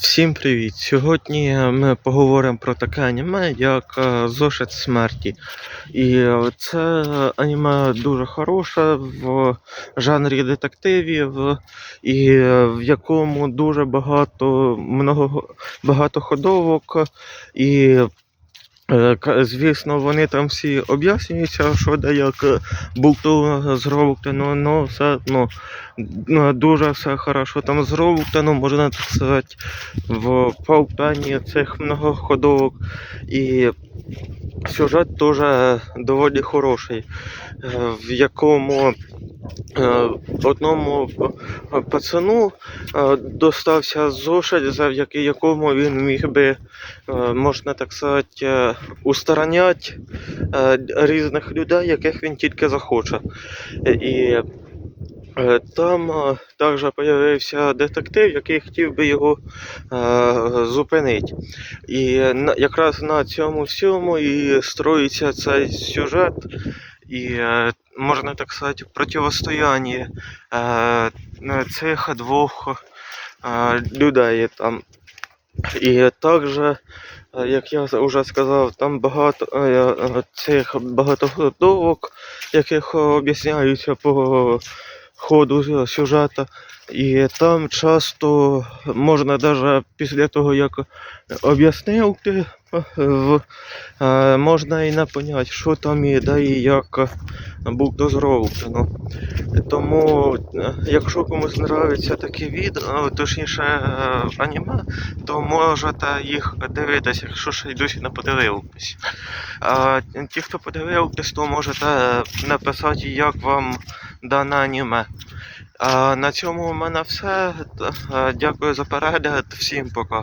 Всім привіт! Сьогодні ми поговоримо про таке аніме, як е, Зошит смерті. І е, це аніме дуже хороше в жанрі детективів, і е, в якому дуже багато много, багато ходовок. І е, звісно, вони там всі об'яснюються, що де як е, булту зроблено, ну все одно ну, дуже все хорошо там зроблено, можна так сказати в повтанні цих многоходовок. І сюжет теж доволі хороший, е, в якому е, одному пацану е, достався зошит, завдяки якому він міг би, е, можна так сказати, е, устороняти е, різних людей, яких він тільки захоче. І Е, Там е, також з'явився детектив, який хотів би його е, зупинити. І на, якраз на цьому всьому і строїться цей сюжет, і е, можна так сказати, протистояння е, цих двох е, людей там. І також, е, як я вже сказав, там багато е, е, цих багатоходовок, яких об'ясняються по ходу сюжету. І там часто можна навіть після того, як об'яснив ти, е, можна і не поняти, що там і де і як було зроблено. Тому, е, якщо комусь нравиться такі відео, точніше е, аніме, то можете їх дивитися, якщо ще й досі не подивились. Ті, хто подивився, то можете написати, як вам дане аніме. На цьому у мене все. Е, Дякую за перегляд. Всім пока.